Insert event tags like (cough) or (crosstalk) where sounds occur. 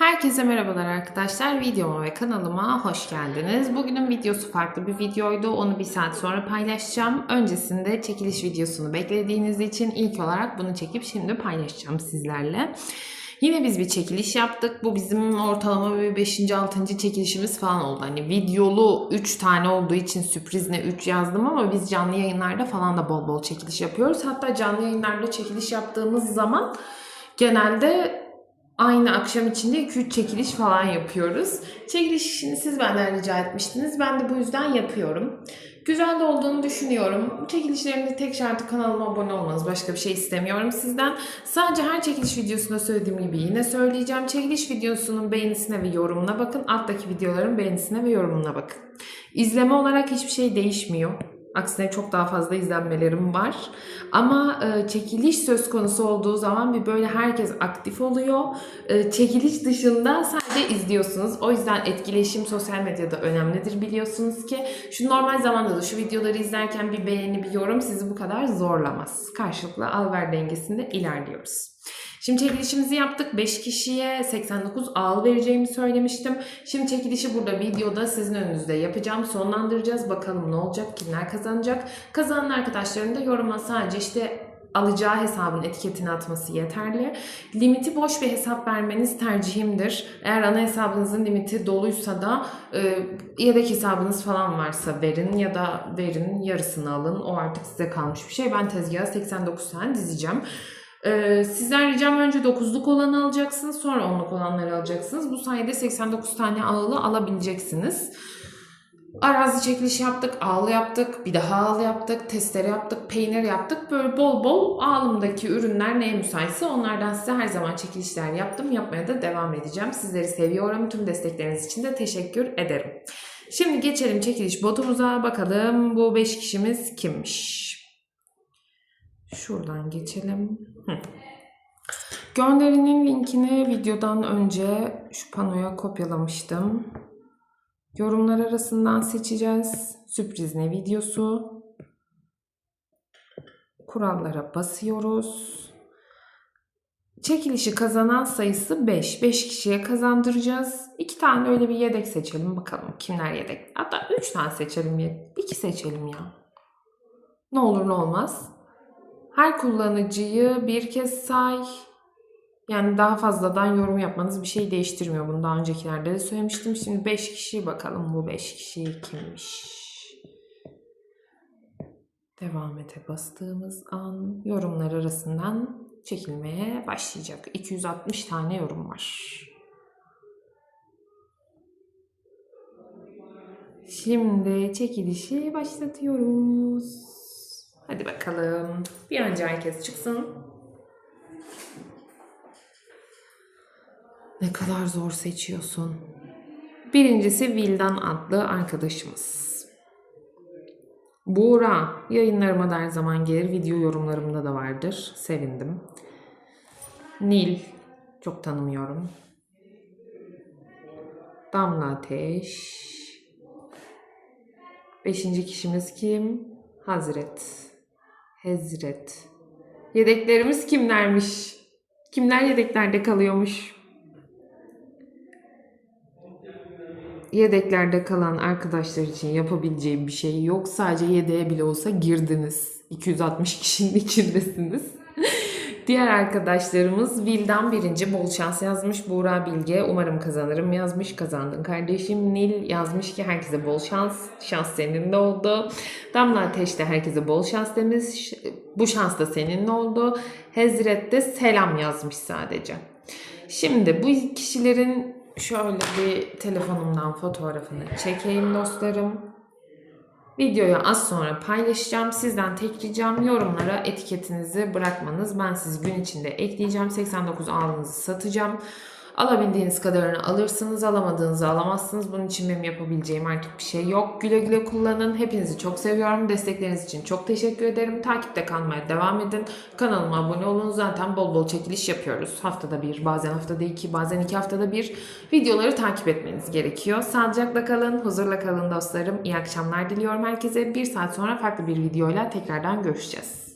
Herkese merhabalar arkadaşlar. Videoma ve kanalıma hoş geldiniz. Bugünün videosu farklı bir videoydu. Onu bir saat sonra paylaşacağım. Öncesinde çekiliş videosunu beklediğiniz için ilk olarak bunu çekip şimdi paylaşacağım sizlerle. Yine biz bir çekiliş yaptık. Bu bizim ortalama bir 5. 6. çekilişimiz falan oldu. Hani videolu 3 tane olduğu için sürpriz ne 3 yazdım ama biz canlı yayınlarda falan da bol bol çekiliş yapıyoruz. Hatta canlı yayınlarda çekiliş yaptığımız zaman genelde aynı akşam içinde 2-3 çekiliş falan yapıyoruz. Çekiliş işini siz benden rica etmiştiniz. Ben de bu yüzden yapıyorum. Güzel de olduğunu düşünüyorum. Çekilişlerimde tek şartı kanalıma abone olmanız. Başka bir şey istemiyorum sizden. Sadece her çekiliş videosunda söylediğim gibi yine söyleyeceğim. Çekiliş videosunun beğenisine ve yorumuna bakın. Alttaki videoların beğenisine ve yorumuna bakın. İzleme olarak hiçbir şey değişmiyor. Aksine çok daha fazla izlenmelerim var. Ama e, çekiliş söz konusu olduğu zaman bir böyle herkes aktif oluyor. E, çekiliş dışında sadece izliyorsunuz. O yüzden etkileşim sosyal medyada önemlidir biliyorsunuz ki. Şu normal zamanda da şu videoları izlerken bir beğeni, bir yorum sizi bu kadar zorlamaz. Karşılıklı al-ver dengesinde ilerliyoruz. Şimdi çekilişimizi yaptık. 5 kişiye 89 ağıl vereceğimi söylemiştim. Şimdi çekilişi burada videoda sizin önünüzde yapacağım. Sonlandıracağız. Bakalım ne olacak, kimler kazanacak. Kazanan arkadaşların da yoruma sadece işte alacağı hesabın etiketini atması yeterli. Limiti boş bir hesap vermeniz tercihimdir. Eğer ana hesabınızın limiti doluysa da e, yedek hesabınız falan varsa verin ya da verin yarısını alın. O artık size kalmış bir şey. Ben tezgaha 89 tane dizeceğim. Ee, sizden ricam önce 9'luk olanı alacaksınız sonra 10'luk olanları alacaksınız. Bu sayede 89 tane ağılı alabileceksiniz. Arazi çekiliş yaptık, ağlı yaptık, bir daha ağlı yaptık, testere yaptık, peynir yaptık. Böyle bol bol ağlımdaki ürünler neye müsaitse onlardan size her zaman çekilişler yaptım. Yapmaya da devam edeceğim. Sizleri seviyorum. Tüm destekleriniz için de teşekkür ederim. Şimdi geçelim çekiliş botumuza. Bakalım bu 5 kişimiz kimmiş? Şuradan geçelim. Hı. Gönderinin linkini videodan önce şu panoya kopyalamıştım. Yorumlar arasından seçeceğiz. Sürpriz ne videosu. Kurallara basıyoruz. Çekilişi kazanan sayısı 5. 5 kişiye kazandıracağız. 2 tane öyle bir yedek seçelim bakalım kimler yedek. Hatta 3 tane seçelim ya. 2 seçelim ya. Ne olur ne olmaz. Her kullanıcıyı bir kez say. Yani daha fazladan yorum yapmanız bir şey değiştirmiyor. Bunu daha öncekilerde de söylemiştim. Şimdi 5 kişi bakalım bu 5 kişi kimmiş? Devam ete bastığımız an yorumlar arasından çekilmeye başlayacak. 260 tane yorum var. Şimdi çekilişi başlatıyoruz. Hadi bakalım. Bir önce herkes çıksın. Ne kadar zor seçiyorsun. Birincisi Vildan adlı arkadaşımız. Buğra. Yayınlarıma da her zaman gelir. Video yorumlarımda da vardır. Sevindim. Nil. Çok tanımıyorum. Damla Ateş. Beşinci kişimiz kim? Hazret. Hezret. Yedeklerimiz kimlermiş? Kimler yedeklerde kalıyormuş? Yedeklerde kalan arkadaşlar için yapabileceğim bir şey yok. Sadece yedeğe bile olsa girdiniz. 260 kişinin içindesiniz. (laughs) Diğer arkadaşlarımız Vildan birinci bol şans yazmış. Buğra Bilge umarım kazanırım yazmış. Kazandın kardeşim. Nil yazmış ki herkese bol şans. Şans senin de oldu. Damla Ateş de herkese bol şans demiş. Bu şans da senin oldu. Hezret de selam yazmış sadece. Şimdi bu kişilerin şöyle bir telefonumdan fotoğrafını çekeyim dostlarım. Videoyu az sonra paylaşacağım. Sizden tek ricam yorumlara etiketinizi bırakmanız. Ben sizi gün içinde ekleyeceğim. 89 ağınızı satacağım. Alabildiğiniz kadarını alırsınız, alamadığınızı alamazsınız. Bunun için benim yapabileceğim artık bir şey yok. Güle güle kullanın. Hepinizi çok seviyorum. Destekleriniz için çok teşekkür ederim. Takipte kalmaya devam edin. Kanalıma abone olun. Zaten bol bol çekiliş yapıyoruz. Haftada bir, bazen haftada iki, bazen iki haftada bir videoları takip etmeniz gerekiyor. Sağlıcakla kalın, huzurla kalın dostlarım. İyi akşamlar diliyorum herkese. Bir saat sonra farklı bir videoyla tekrardan görüşeceğiz.